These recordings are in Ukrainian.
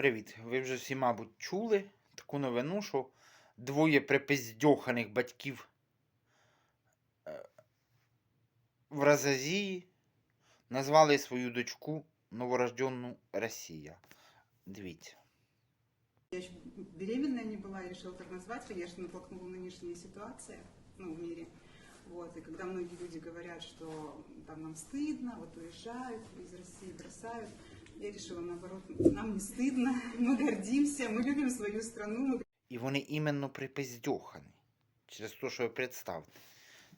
Привіт. Ви вже всі, мабуть, чули таку новину, що двоє припиздьоханих батьків е, в Разазії назвали свою дочку новорожденну Росія. Дивіться. Я еще беременная не была, я решила так назвать, конечно, натолкнула нынешняя ситуация ну, в мире. Вот, и когда многие люди говорят, что там нам стыдно, вот уезжают из России, бросают, я решила наоборот, нам не стыдно, мы гордимся, мы любим свою страну, мы І вони іменно припиздьохані. Через те, що ви представте.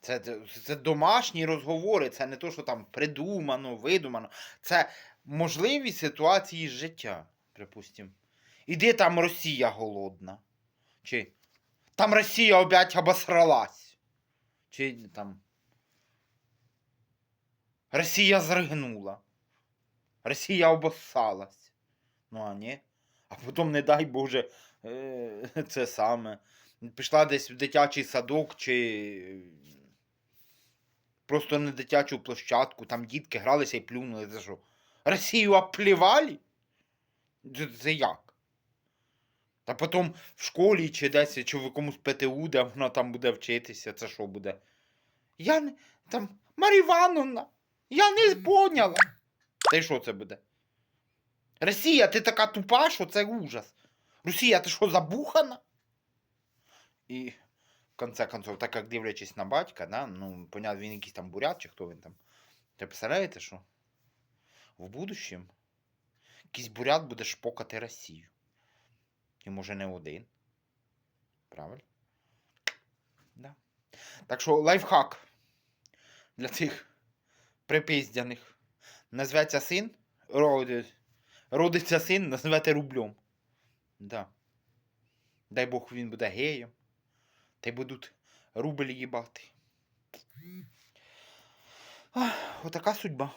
Це, це, це домашні розговори, це не то, що там придумано, видумано. Це можливі ситуації з життя, припустимо. Іди там Росія голодна. Чи там Росія опять обосралась. Чи там. Росія зригнула. Росія обоссалась. Ну, а ні. А потім, не дай Боже, е, це саме. Пішла десь в дитячий садок чи просто на дитячу площадку, там дітки гралися і плюнули. Це що? Росію оплівали? Це, як? Та потім в школі чи десь, чи в якомусь ПТУ, де вона там буде вчитися, це що буде? Я не. Там. Марія Івановна, я не поняла. Та й що це буде? Росія, ти така тупа, що це ужас. Росія, ти що, забухана? І в конце концов, так як дивлячись на батька, да, ну, понятно, він якийсь там бурят, чи хто він там. Ти представляєте, що в будущем якийсь бурят буде шпокати Росію. І може не один. Правильно? Да. Так що лайфхак для цих припиздяних. Назветься син, роди- родиться син, називати рублем. Да. Дай Бог він буде геєм. Та й будуть рубль їбати. Ах, Отака судьба.